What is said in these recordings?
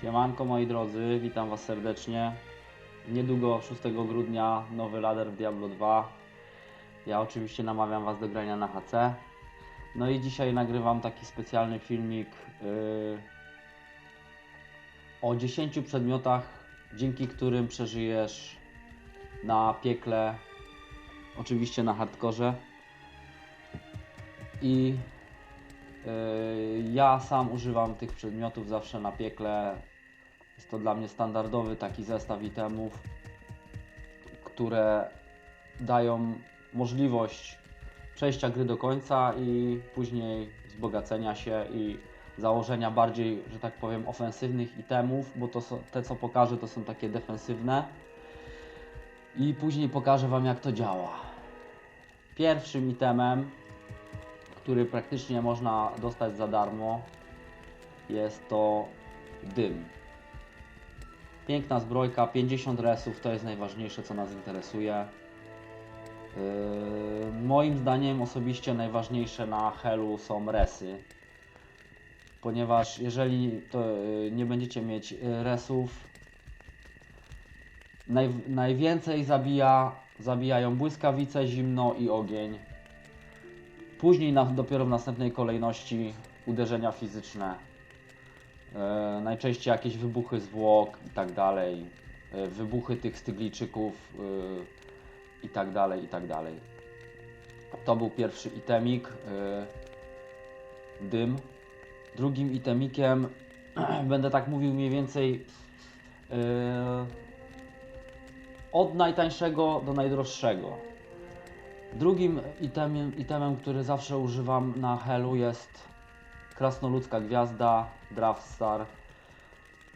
Siemanko moi drodzy, witam was serdecznie. Niedługo 6 grudnia nowy ladder w Diablo 2. Ja oczywiście namawiam was do grania na HC. No i dzisiaj nagrywam taki specjalny filmik yy, o 10 przedmiotach, dzięki którym przeżyjesz na piekle, oczywiście na hardkorze. I Ja sam używam tych przedmiotów zawsze na piekle. Jest to dla mnie standardowy taki zestaw itemów, które dają możliwość przejścia gry do końca i później wzbogacenia się i założenia bardziej, że tak powiem, ofensywnych itemów, bo to są, te co pokażę to są takie defensywne. I później pokażę Wam jak to działa. Pierwszym itemem który praktycznie można dostać za darmo, jest to dym. Piękna zbrojka, 50 resów to jest najważniejsze, co nas interesuje. Yy, moim zdaniem osobiście najważniejsze na Helu są resy. Ponieważ jeżeli to, yy, nie będziecie mieć yy, resów, naj, najwięcej zabija, zabijają błyskawice, zimno i ogień. Później na, dopiero w następnej kolejności uderzenia fizyczne. E, najczęściej jakieś wybuchy zwłok i tak dalej. E, wybuchy tych stygliczyków e, i tak dalej, i tak dalej. To był pierwszy itemik. E, dym. Drugim itemikiem będę tak mówił mniej więcej e, od najtańszego do najdroższego. Drugim itemem, itemem, który zawsze używam na Helu jest krasnoludzka gwiazda Draftstar.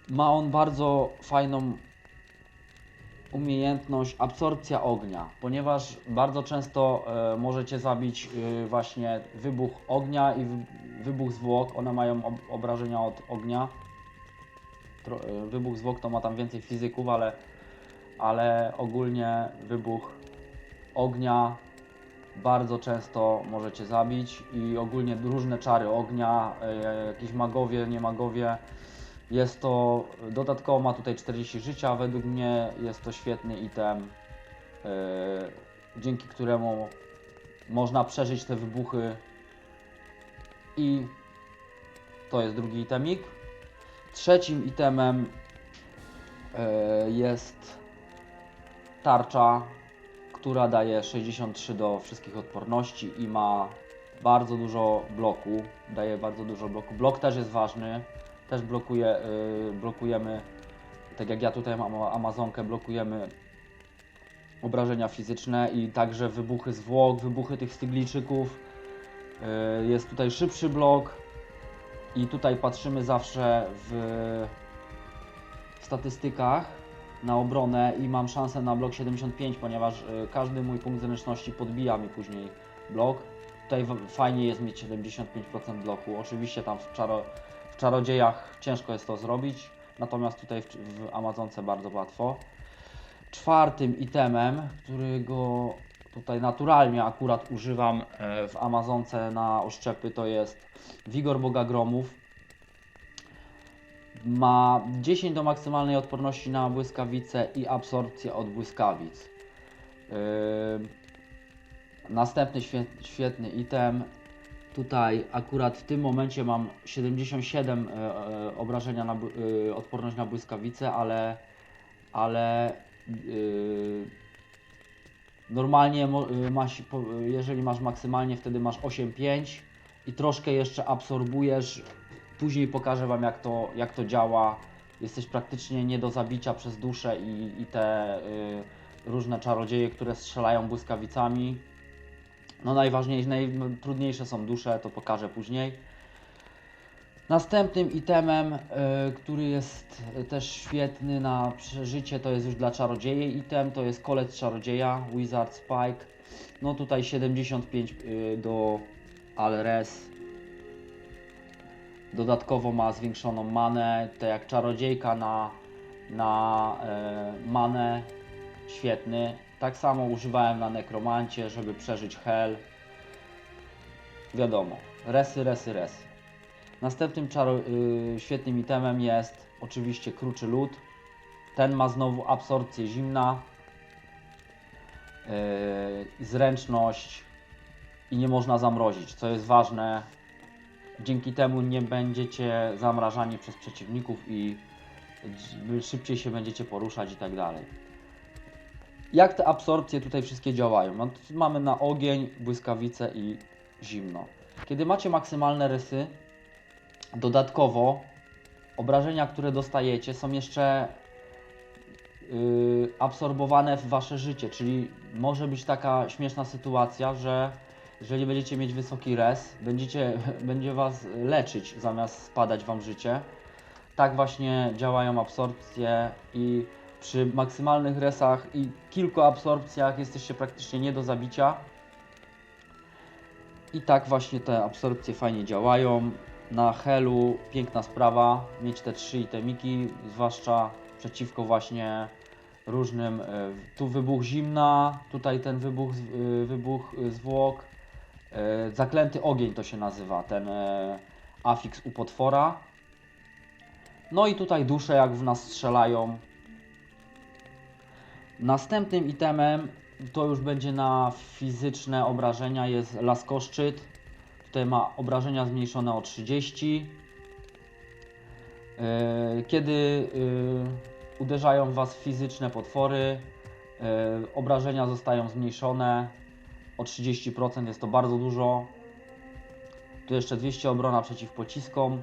Ma on bardzo fajną umiejętność absorpcja ognia, ponieważ bardzo często e, możecie zabić e, właśnie wybuch ognia i wy, wybuch zwłok. One mają ob, obrażenia od ognia. Tro, e, wybuch zwłok to ma tam więcej fizyków, ale, ale ogólnie wybuch ognia bardzo często możecie zabić i ogólnie różne czary ognia, e, jakieś magowie, nie magowie. Jest to, dodatkowo ma tutaj 40 życia, według mnie jest to świetny item, e, dzięki któremu można przeżyć te wybuchy i to jest drugi itemik. Trzecim itemem e, jest tarcza która daje 63 do wszystkich odporności i ma bardzo dużo bloku, daje bardzo dużo bloku. Blok też jest ważny, też blokuje, yy, blokujemy, tak jak ja tutaj mam Amazonkę, blokujemy obrażenia fizyczne i także wybuchy zwłok, wybuchy tych stygliczyków. Yy, jest tutaj szybszy blok i tutaj patrzymy zawsze w statystykach na obronę i mam szansę na blok 75, ponieważ y, każdy mój punkt zręczności podbija mi później blok. Tutaj fajnie jest mieć 75% bloku. Oczywiście tam w, czaro, w czarodziejach ciężko jest to zrobić, natomiast tutaj w, w Amazonce bardzo łatwo. Czwartym itemem, którego tutaj naturalnie akurat używam e, w Amazonce na oszczepy, to jest Wigor Boga Gromów ma 10 do maksymalnej odporności na błyskawice i absorpcję od błyskawic. Yy, następny świe- świetny item. Tutaj akurat w tym momencie mam 77 e, e, obrażenia na e, odporność na błyskawice, ale ale yy, normalnie masz, jeżeli masz maksymalnie wtedy masz 8,5 i troszkę jeszcze absorbujesz Później pokażę Wam, jak to, jak to działa. Jesteś praktycznie nie do zabicia przez duszę i, i te y, różne czarodzieje, które strzelają błyskawicami. No najważniejsze, najtrudniejsze są dusze, to pokażę później. Następnym itemem, y, który jest też świetny na przeżycie, to jest już dla czarodzieje item, to jest kolec czarodzieja, Wizard Spike. No tutaj 75 y, do Alres, Dodatkowo ma zwiększoną manę, tak jak czarodziejka na, na e, manę. Świetny. Tak samo używałem na nekromancie, żeby przeżyć hell. Wiadomo, resy, resy, resy. Następnym czaro, y, świetnym itemem jest oczywiście kruczy lód. Ten ma znowu absorpcję zimna, yy, zręczność i nie można zamrozić, co jest ważne. Dzięki temu nie będziecie zamrażani przez przeciwników i szybciej się będziecie poruszać i tak dalej. Jak te absorpcje tutaj wszystkie działają? No, mamy na ogień, błyskawice i zimno. Kiedy macie maksymalne rysy, dodatkowo obrażenia, które dostajecie, są jeszcze yy, absorbowane w wasze życie, czyli może być taka śmieszna sytuacja, że jeżeli będziecie mieć wysoki res, będziecie, będzie was leczyć zamiast spadać wam życie. Tak właśnie działają absorpcje i przy maksymalnych resach i kilku absorpcjach jesteście praktycznie nie do zabicia. I tak właśnie te absorpcje fajnie działają. Na Helu piękna sprawa mieć te trzy itemiki, zwłaszcza przeciwko właśnie różnym. e, Tu wybuch zimna, tutaj ten wybuch, e, wybuch e, zwłok. E, Zaklęty ogień to się nazywa, ten e, afiks u potwora. No i tutaj dusze jak w nas strzelają. Następnym itemem to już będzie na fizyczne obrażenia jest laskoszczyt. Tutaj ma obrażenia zmniejszone o 30. Yy, Kiedy uderzają w Was fizyczne potwory, obrażenia zostają zmniejszone o 30%, jest to bardzo dużo. Tu jeszcze 200 obrona przeciw pociskom.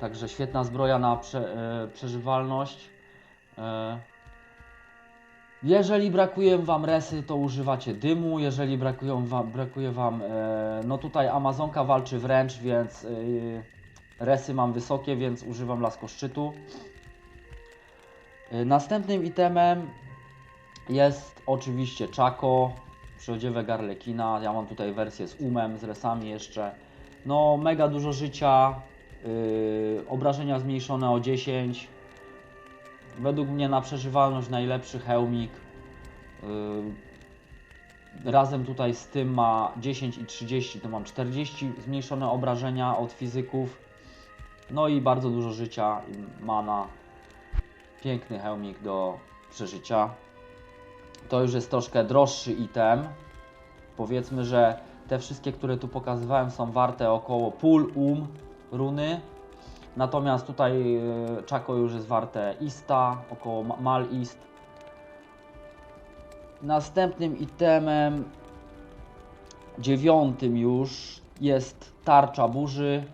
Także świetna zbroja na prze, yy, przeżywalność. Yy, jeżeli brakuje Wam resy, to używacie dymu. Jeżeli brakują wam, brakuje Wam. E, no tutaj Amazonka walczy wręcz, więc e, resy mam wysokie, więc używam laskoszczytu. E, następnym itemem jest oczywiście Chaco, przyodziewek Garlekina. Ja mam tutaj wersję z umem, z resami jeszcze. No, mega dużo życia. e, obrażenia zmniejszone o 10. Według mnie na przeżywalność najlepszy hełmik. Yy, Razem tutaj z tym ma 10 i 30, to mam 40 zmniejszone obrażenia od fizyków. No i bardzo dużo życia i mana. Piękny hełmik do przeżycia. To już jest troszkę droższy item. Powiedzmy, że te wszystkie, które tu pokazywałem są warte około pól um runy. Natomiast tutaj y, Chaco już jest warte Ista, około ma- Mal Ist. Następnym itemem, dziewiątym już, jest tarcza burzy.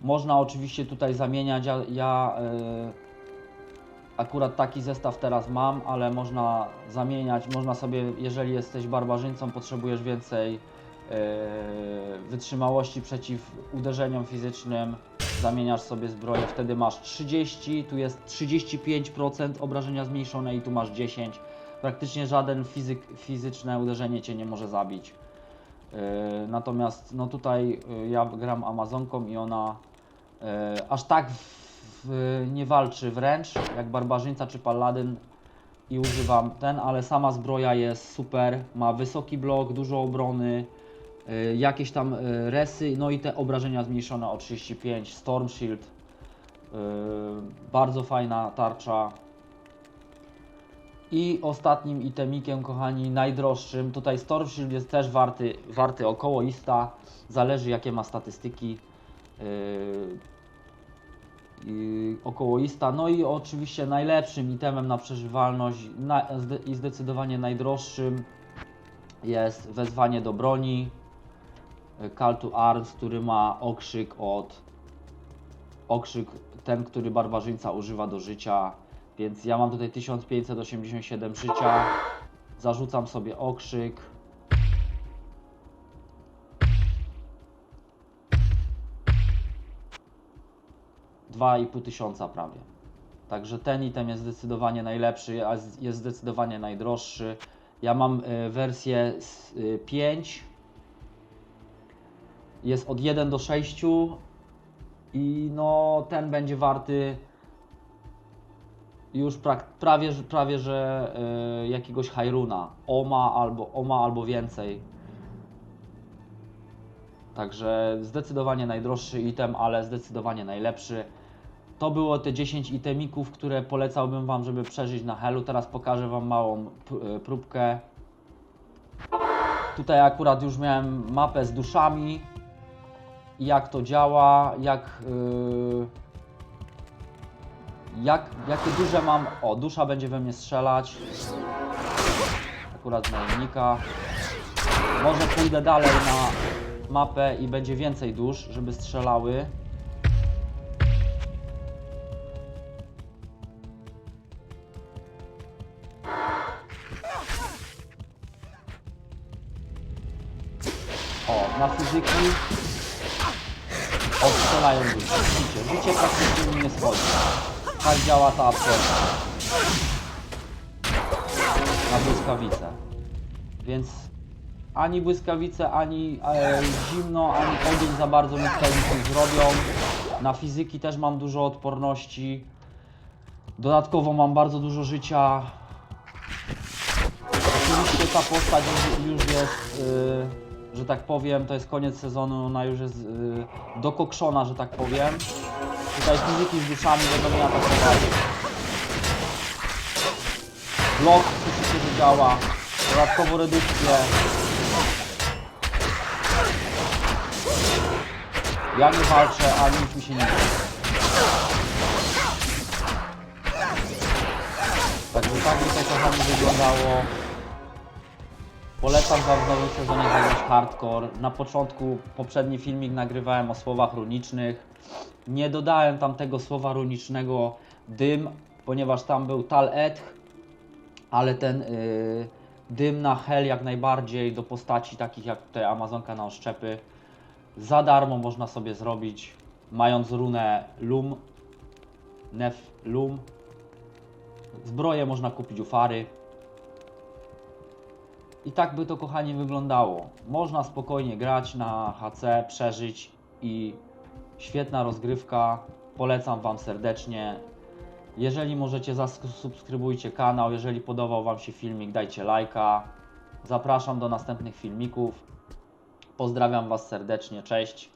Można oczywiście tutaj zamieniać. Ja, ja y, akurat taki zestaw teraz mam, ale można zamieniać. Można sobie, jeżeli jesteś barbarzyńcą, potrzebujesz więcej y, wytrzymałości przeciw uderzeniom fizycznym zamieniasz sobie zbroję, wtedy masz 30, tu jest 35% obrażenia zmniejszone i tu masz 10. Praktycznie żaden fizyk, fizyczne uderzenie cię nie może zabić. Yy, natomiast no tutaj yy, ja gram Amazonką i ona yy, aż tak w, w, nie walczy wręcz jak barbarzyńca czy paladyn i używam ten, ale sama zbroja jest super, ma wysoki blok, dużo obrony, y, jakieś tam y, resy, no i te obrażenia zmniejszone o 35, Storm Shield, y, bardzo fajna tarcza. I ostatnim itemikiem, kochani, najdroższym, tutaj Storm Shield jest też warty, warty około ista, zależy jakie ma statystyki. y, i około ista. No i oczywiście najlepszym itemem na przeżywalność na, i zdecydowanie najdroższym jest wezwanie do broni. y, Call to Arms, który ma okrzyk od okrzyk ten, który barbarzyńca używa do życia. Więc ja mam tutaj 1587 życia. Zarzucam sobie okrzyk. Dwa i pół tysiąca prawie. Także ten item jest zdecydowanie najlepszy, a jest zdecydowanie najdroższy. Ja mam y, wersję z, y, 5. Jest od 1 do 6 i no ten będzie warty już prawie, prawie że y, jakiegoś Hyruna. Oma albo, Oma albo więcej. Także zdecydowanie najdroższy item, ale zdecydowanie najlepszy. To było te 10 itemików, które polecałbym Wam, żeby przeżyć na Helu. Teraz pokażę Wam małą p- próbkę. Tutaj akurat już miałem mapę z duszami. Jak to działa, jak... Yy, jak, jakie duże mam... O, dusza będzie we mnie strzelać. Akurat najemnika. Może pójdę dalej na mapę i będzie więcej dusz, żeby strzelały. Na fizyki odstrzelają duszę. Widzicie, życie praktycznie nie schodzi. Tak działa ta absorpcja. Na błyskawice. Więc ani błyskawice, ani e, zimno, ani ogień za bardzo mi tutaj nic nie zrobią. Na fizyki też mam dużo odporności. Dodatkowo mam bardzo dużo życia. Oczywiście ta postać już, już jest, y, że tak powiem, to jest koniec sezonu, ona już jest y, dokokszona, że tak powiem. Tutaj fizyki z duszami będą mnie atakować. Blok, słyszycie, że działa. Dodatkowo redukcję. Ja nie walczę, a nic mi się nie dzieje. Także tak by to kochani wyglądało. Polecam Wam w nowym sezonie zagrać hardcore. Na początku poprzedni filmik nagrywałem o słowach runicznych. Nie dodałem tam tego słowa runicznego dym, ponieważ tam był tal etch, ale ten y, dym na hel jak najbardziej do postaci takich jak tutaj Amazonka na oszczepy za darmo można sobie zrobić, mając runę Lum, Nef Lum. Zbroję można kupić u Fary. I tak by to kochani wyglądało. Można spokojnie grać na HC, przeżyć i świetna rozgrywka. Polecam Wam serdecznie. Jeżeli możecie, zasubskrybujcie kanał. Jeżeli podobał Wam się filmik, dajcie lajka. Zapraszam do następnych filmików. Pozdrawiam Was serdecznie. Cześć.